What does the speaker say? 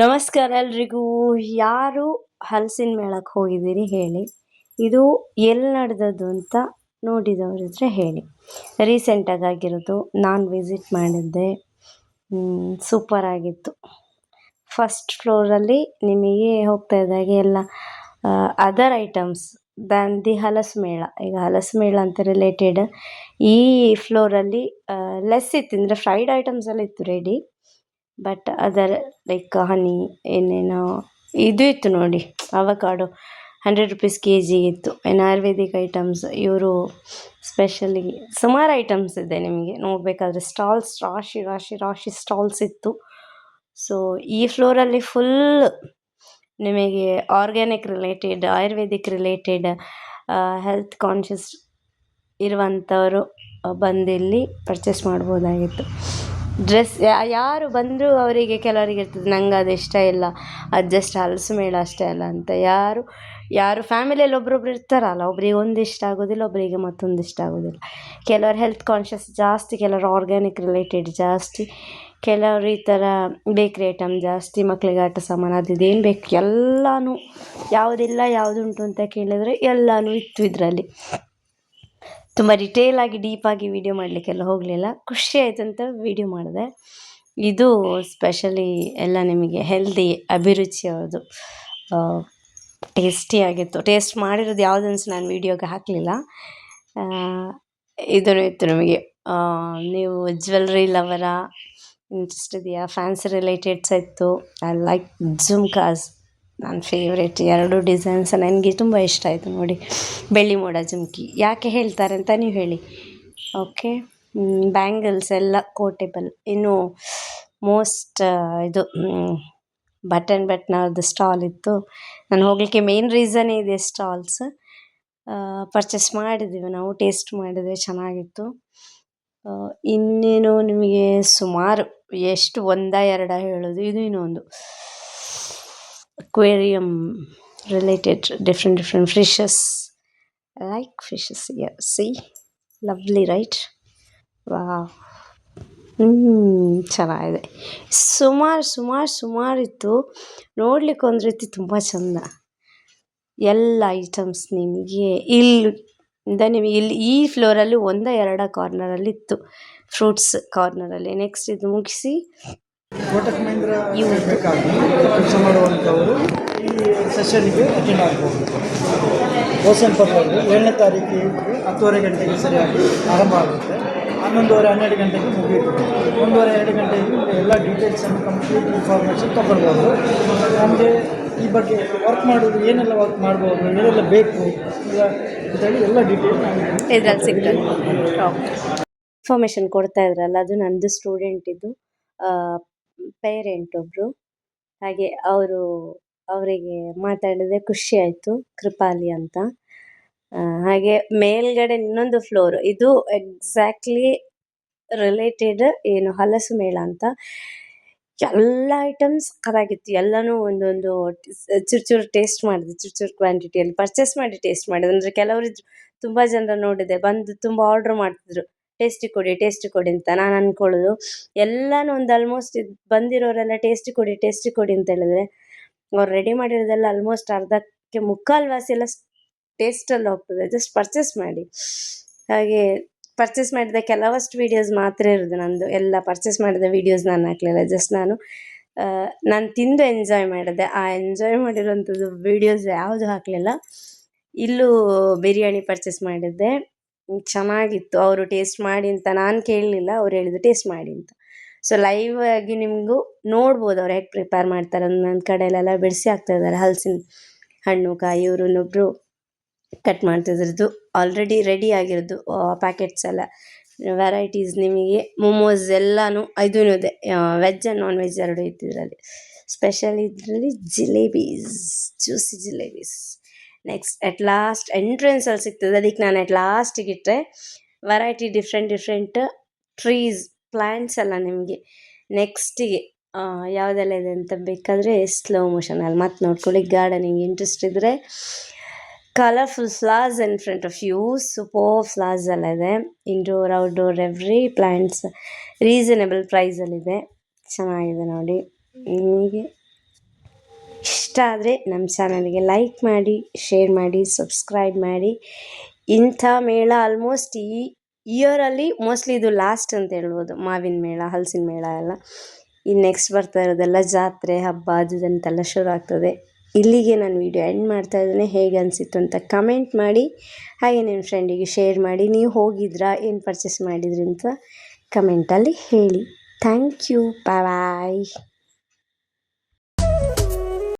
ನಮಸ್ಕಾರ ಎಲ್ರಿಗೂ. ಯಾರು ಹಲಸಿನ ಮೇಳಕ್ಕೆ ಹೋಗಿದ್ದೀರಿ ಹೇಳಿ. ಇದು ಎಲ್ಲಿ ನಡೆದದ್ದು ಅಂತ ನೋಡಿದವರಿದ್ರೆ ಹೇಳಿ. ರೀಸೆಂಟಾಗಿ ಆಗಿರೋದು ನಾನು ವಿಸಿಟ್ ಮಾಡಿದ್ದೆ. ಸೂಪರ್ ಆಗಿತ್ತು. ಫಸ್ಟ್ ಫ್ಲೋರಲ್ಲಿ ನಿಮಗೆ ಹೋಗ್ತಾ ಇದ್ದಾಗೆ ಎಲ್ಲ ಅದರ್ ಐಟಮ್ಸ್ ದ್ಯಾನ್ ದಿ ಹಲಸು ಮೇಳ. ಈಗ ಹಲಸು ಮೇಳ ಅಂತ ರಿಲೇಟೆಡ್ ಈ ಫ್ಲೋರಲ್ಲಿ ಲೆಸ್ ಇತ್ತು. ಅಂದರೆ ಫ್ರೈಡ್ ಐಟಮ್ಸ್ ಎಲ್ಲ ಇತ್ತು ರೆಡಿ ಬಟ್ ಅದರ ಲೈಕ್ ಹನಿ ಏನೇನೋ ಇದು ಇತ್ತು ನೋಡಿ. Avocado hundred rupees K G ಇತ್ತು. ಏನು ಆಯುರ್ವೇದಿಕ್ ಐಟಮ್ಸ್ ಇವರು ಸ್ಪೆಷಲಿ ಸುಮಾರು ಐಟಮ್ಸ್ ಇದೆ ನಿಮಗೆ ನೋಡಬೇಕಾದ್ರೆ. ಸ್ಟಾಲ್ಸ್ ರಾಶಿ ರಾಶಿ ರಾಶಿ ಸ್ಟಾಲ್ಸ್ ಇತ್ತು. ಸೊ ಈ ಫ್ಲೋರಲ್ಲಿ ಫುಲ್ ನಿಮಗೆ organic related ayurvedic related health conscious ಇರುವಂಥವರು ಬಂದಿಲ್ಲಿ ಪರ್ಚೇಸ್ ಮಾಡ್ಬೋದಾಗಿತ್ತು. ಡ್ರೆಸ್ ಯಾರು ಬಂದರೂ ಅವರಿಗೆ ಕೆಲವರಿಗೆ ಇರ್ತದೆ, ನಂಗೆ ಅದು ಇಷ್ಟ ಇಲ್ಲ. ಅದು ಜಸ್ಟ್ ಹಲಸು ಮೇಳ ಅಷ್ಟೇ ಅಲ್ಲ ಅಂತ. ಯಾರು ಯಾರು ಫ್ಯಾಮಿಲಿಯಲ್ಲಿ ಒಬ್ರೊಬ್ರು ಇರ್ತಾರಲ್ಲ ಒಬ್ಬರಿಗೆ ಒಂದು ಇಷ್ಟ ಆಗೋದಿಲ್ಲ ಒಬ್ಬರಿಗೆ ಮತ್ತೊಂದು ಇಷ್ಟ ಆಗೋದಿಲ್ಲ. ಕೆಲವರು ಹೆಲ್ತ್ ಕಾನ್ಷಿಯಸ್ ಜಾಸ್ತಿ, ಕೆಲವರು ಆರ್ಗ್ಯಾನಿಕ್ ರಿಲೇಟೆಡ್ ಜಾಸ್ತಿ, ಕೆಲವರು ಈ ಥರ ಬೇಕ್ರಿ ಐಟಮ್ ಜಾಸ್ತಿ ಮಕ್ಕಳಿಗೆ ಆಟ ಸಾಮಾನು ಅದು ಇದೇನು ಬೇಕು, ಎಲ್ಲನೂ, ಯಾವುದಿಲ್ಲ, ಯಾವುದುಂಟು ಅಂತ ಕೇಳಿದರೆ ಎಲ್ಲನೂ ಇತ್ತು ಇದರಲ್ಲಿ. ತುಂಬ ಆಗಿ ಡೀಪಾಗಿ ವೀಡಿಯೋ ಮಾಡಲಿಕ್ಕೆಲ್ಲ ಹೋಗಲಿಲ್ಲ. ಖುಷಿ ಆಯಿತು ಅಂತ ವಿಡಿಯೋ ಮಾಡಿದೆ. ಇದು ಸ್ಪೆಷಲಿ ಎಲ್ಲ ನಿಮಗೆ ಹೆಲ್ದಿ ಅಭಿರುಚಿಯವ್ರದ್ದು ಟೇಸ್ಟಿಯಾಗಿತ್ತು ಟೇಸ್ಟ್ ಮಾಡಿರೋದು ಯಾವುದನ್ನು ಸಹ ನಾನು ವೀಡಿಯೋಗೆ ಹಾಕಲಿಲ್ಲ. ಇದು ಇತ್ತು ನಿಮಗೆ ನೀವು ಜ್ಯುವೆಲ್ರಿ ಲವರ ಇಂಟ್ರೆಸ್ಟ್ ಇದೆಯಾ? ಫ್ಯಾನ್ಸಿ ರಿಲೇಟೆಡ್ಸ್ ಇತ್ತು. ಐ ಲೈಕ್ ಜುಮ್ಕಾಸ್ ನನ್ನ ಫೇವ್ರೇಟ್ ಎರಡು ಡಿಸೈನ್ಸ್ ನನಗೆ ತುಂಬ ಇಷ್ಟ ಆಯಿತು ನೋಡಿ. ಬೆಳ್ಳಿ ಮೋಡ ಜುಮ್ಕಿ. ಯಾಕೆ ಹೇಳ್ತಾರೆ ಅಂತ ನೀವು ಹೇಳಿ. ಓಕೆ ಬ್ಯಾಂಗಲ್ಸ್ ಎಲ್ಲ ಕೋಟೆಬಲ್ ಇನ್ನು ಮೋಸ್ಟ್ ಇದು ಬಟನ್ ಬಟ್ನವ್ರದ್ದು ಸ್ಟಾಲ್ ಇತ್ತು. ನಾನು ಹೋಗಲಿಕ್ಕೆ ಮೇನ್ ರೀಸನೇ ಇದೆ ಸ್ಟಾಲ್ಸ್ ಪರ್ಚೇಸ್ ಮಾಡಿದ್ದೀವಿ ನಾವು ಟೇಸ್ಟ್ ಮಾಡಿದ್ವಿ, ಚೆನ್ನಾಗಿತ್ತು. ಇನ್ನೇನು ನಿಮಗೆ ಸುಮಾರು ಎಷ್ಟು, ಒಂದ ಎರಡ ಹೇಳೋದು, ಇದು ಇನ್ನೊಂದು. Aquarium related, different different fishes. I like fishes here see? Lovely, right? Wow. ಹ್ಞೂ ಚೆನ್ನಾಗಿದೆ. ಸುಮಾರು ಸುಮಾರು ಸುಮಾರಿತ್ತು ನೋಡ್ಲಿಕ್ಕೆ ಒಂದು ರೀತಿ ತುಂಬ ಚೆಂದ. ಎಲ್ಲ ಐಟಮ್ಸ್ ನಿಮಗೆ ಇಲ್ಲಿ, ಇಂದ ನಿಮಗೆ ಇಲ್ಲಿ ಈ ಫ್ಲೋರಲ್ಲಿ ಒಂದ, ಎರಡ ಕಾರ್ನರಲ್ಲಿ ಇತ್ತು. ಫ್ರೂಟ್ಸ್ ಕಾರ್ನರಲ್ಲಿ ನೆಕ್ಸ್ಟ್ ಇದು ಮುಗಿಸಿ. ಕೋಟಕ್ ಮಹೀಂದ್ರ ಬೇಕಾಗಿ ಕೆಲಸ ಮಾಡುವಂಥವರು ಈ ಸೆಷನ್ಗೆ ಅಟೆಂಡ್ ಆಗ್ಬೋದು. ಓಸನ್ ಪರ್ವರು ಏಳನೇ ತಾರೀಕಿಗೆ ಹತ್ತುವರೆ ಗಂಟೆಗೆ ಸರಿಯಾಗಿ ಆರಂಭ ಆಗುತ್ತೆ. ಹನ್ನೊಂದುವರೆ, ಹನ್ನೆರಡು ಗಂಟೆಗೆ ಮುಗಿಯುತ್ತೆ. ಒಂದೂವರೆ, ಎರಡು ಗಂಟೆಗೆ ಎಲ್ಲ ಡೀಟೇಲ್ಸನ್ನು ಕಂಪ್ಲೀಟ್ ಇನ್ಫಾರ್ಮೇಷನ್ ತಗೊಳ್ಬೋದು. ನಮಗೆ ಈ ಬಗ್ಗೆ ವರ್ಕ್ ಮಾಡೋದು ಏನೆಲ್ಲ ವರ್ಕ್ ಮಾಡ್ಬೋದು, ಏನೆಲ್ಲ ಬೇಕು ಇಲ್ಲ ಅಂತೇಳಿ ಎಲ್ಲ ಡೀಟೇಲ್ ಇದ್ರಲ್ಲಿ ಸಿಗ್ತದೆ. ಇನ್ಫಾರ್ಮೇಷನ್ ಕೊಡ್ತಾ ಇದ್ರಲ್ಲ, ಅದು ನಂದು ಸ್ಟೂಡೆಂಟ್ ಇದು ಪೇರೆಂಟ್ ಒಬ್ಬರು ಹಾಗೆ ಅವರು ಅವರಿಗೆ ಮಾತಾಡಿದೆ ಖುಷಿ ಆಯಿತು, ಕೃಪಾಲಿ ಅಂತ. ಹಾಗೆ ಮೇಲ್ಗಡೆ ಇನ್ನೊಂದು ಫ್ಲೋರ್, ಇದು ಎಕ್ಸಾಕ್ಟ್ಲಿ ರಿಲೇಟೆಡ್ ಏನು ಹಲಸು ಮೇಳ ಅಂತ. ಎಲ್ಲ ಐಟಮ್ಸ್ ಖರಾಗಿತ್ತು ಎಲ್ಲನೂ ಒಂದೊಂದು ಚೂರು ಚೂರು ಟೇಸ್ಟ್ ಮಾಡಿದೆ ಚೂರು ಚೂರು ಕ್ವಾಂಟಿಟಿಯಲ್ಲಿ. ಪರ್ಚೇಸ್ ಮಾಡಿ ಟೇಸ್ಟ್ ಮಾಡಿದೆ ಅಂದರೆ ಕೆಲವರು ತುಂಬ ಜನರ ನೋಡಿದೆ, ಬಂದು ತುಂಬ ಆರ್ಡ್ರ್ ಮಾಡ್ತಿದ್ರು. ಟೇಸ್ಟಿ ಕೊಡಿ ಟೇಸ್ಟಿ ಕೊಡಿ ಅಂತ ನಾನು ಅಂದ್ಕೊಳ್ಳೋದು ಎಲ್ಲನೂ ಒಂದು ಆಲ್ಮೋಸ್ಟ್ ಬಂದಿರೋರೆಲ್ಲ ಟೇಸ್ಟಿ ಕೊಡಿ ಟೇಸ್ಟಿ ಕೊಡಿ ಅಂತ ಹೇಳಿದ್ರೆ, ಅವ್ರು ರೆಡಿ ಮಾಡಿರೋದೆಲ್ಲ ಆಲ್ಮೋಸ್ಟ್ ಅರ್ಧಕ್ಕೆ ಮುಕ್ಕಾಲು ವಾಸಿ ಎಲ್ಲ ಟೇಸ್ಟಲ್ಲಿ ಹೋಗ್ತದೆ. ಜಸ್ಟ್ ಪರ್ಚೇಸ್ ಮಾಡಿ. ಹಾಗೆ ಪರ್ಚೇಸ್ ಮಾಡಿದ ಕೆಲವಷ್ಟು ವೀಡಿಯೋಸ್ ಮಾತ್ರ ಇರೋದು ನಂದು. ಎಲ್ಲ ಪರ್ಚೇಸ್ ಮಾಡಿದ ವೀಡಿಯೋಸ್ ನಾನು ಹಾಕಲಿಲ್ಲ. ಜಸ್ಟ್ ನಾನು ನಾನು ತಿಂದು ಎಂಜಾಯ್ ಮಾಡಿದೆ. ಆ ಎಂಜಾಯ್ ಮಾಡಿರೋಂಥದ್ದು ವೀಡಿಯೋಸ್ ಯಾವುದು ಹಾಕಲಿಲ್ಲ. ಇಲ್ಲೂ ಬಿರಿಯಾನಿ ಪರ್ಚೇಸ್ ಮಾಡಿದ್ದೆ. ಚೆನ್ನಾಗಿತ್ತು, ಅವರು ಟೇಸ್ಟ್ ಮಾಡಿ ಅಂತ ನಾನು ಕೇಳಲಿಲ್ಲ, ಅವ್ರು ಹೇಳಿದ್ರು ಟೇಸ್ಟ್ ಮಾಡಿ ಅಂತ. ಸೊ ಲೈವ್ ಆಗಿ ನಿಮಗೂ ನೋಡ್ಬೋದು ಅವ್ರು ಹೇಗೆ ಪ್ರಿಪೇರ್ ಮಾಡ್ತಾರೆ ನನ್ನ ಕಡೆಯಲ್ಲೆಲ್ಲ ಬಿಡಿಸಿ ಆಗ್ತಾ ಇದ್ದಾರೆ, ಹಲಸಿನ ಹಣ್ಣು, ಕಾಯಿ ಇವರು ಇನ್ನೊಬ್ಬರು ಕಟ್ ಮಾಡ್ತಿದ್ರದ್ದು ಆಲ್ರೆಡಿ ರೆಡಿ ಆಗಿರೋದು ಪ್ಯಾಕೆಟ್ಸ್ ಎಲ್ಲ. ವೆರೈಟೀಸ್ ನಿಮಗೆ ಮೊಮೋಸ್ ಎಲ್ಲನೂ ಇದೂ ಇದೆ. ವೆಜ್ ಆ್ಯಂಡ್ ನಾನ್ ವೆಜ್ ಎರಡು ಇತ್ತು ಇದರಲ್ಲಿ ಸ್ಪೆಷಲ್ ಇದರಲ್ಲಿ jalebis juicy jalebis. Next at last ಎಂಟ್ರೆನ್ಸಲ್ಲಿ ಸಿಗ್ತದೆ. ಅದಕ್ಕೆ ನಾನು ಎಟ್ ಲಾಸ್ಟಿಗೆ ಇಟ್ಟರೆ variety different different trees plants ಎಲ್ಲ ನಿಮಗೆ. ನೆಕ್ಸ್ಟಿಗೆ ಯಾವುದೆಲ್ಲ ಇದೆ ಅಂತ ಬೇಕಾದರೆ ಸ್ಲೋ ಮೋಷನಲ್ಲಿ ಮತ್ತೆ ನೋಡ್ಕೊಳ್ಳಿ. ಗಾರ್ಡನಿಂಗ್ ಇಂಟ್ರೆಸ್ಟ್ ಇದ್ದರೆ colourful flowers in front of you super flowers ಎಲ್ಲ ಇದೆ. Indoor outdoor every plants reasonable ಪ್ರೈಸಲ್ಲಿದೆ ಚೆನ್ನಾಗಿದೆ ನೋಡಿ. ನಿಮಗೆ? ಇಷ್ಟ ಆದರೆ ನಮ್ಮ ಚಾನಲ್ಗೆ ಲೈಕ್ ಮಾಡಿ, ಶೇರ್ ಮಾಡಿ, ಸಬ್ಸ್ಕ್ರೈಬ್ ಮಾಡಿ. ಇಂಥ ಮೇಳ ಆಲ್ಮೋಸ್ಟ್ ಈ ಇಯರಲ್ಲಿ ಮೋಸ್ಟ್ಲಿ ಇದು ಲಾಸ್ಟ್ ಅಂತ ಹೇಳ್ಬೋದು, ಮಾವಿನ ಮೇಳ, ಹಲಸಿನ ಮೇಳ ಎಲ್ಲ. ಇನ್ನು ನೆಕ್ಸ್ಟ್ ಬರ್ತಾ ಇರೋದೆಲ್ಲ ಜಾತ್ರೆ, ಹಬ್ಬ, ಅದು ಅಂತೆಲ್ಲ ಶುರು ಆಗ್ತದೆ. ಇಲ್ಲಿಗೆ ನಾನು ವಿಡಿಯೋ ಎಂಡ್ ಮಾಡ್ತಾ ಇದ್ದೇನೆ. ಹೇಗೆ ಅನಿಸಿತ್ತು ಅಂತ ಕಮೆಂಟ್ ಮಾಡಿ, ಹಾಗೆ ನಿಮ್ಮ ಫ್ರೆಂಡಿಗೆ ಶೇರ್ ಮಾಡಿ. ನೀವು ಹೋಗಿದ್ರಾ, ಏನು ಪರ್ಚೇಸ್ ಮಾಡಿದ್ರಿ ಅಂತ ಕಮೆಂಟಲ್ಲಿ ಹೇಳಿ. Thank you bye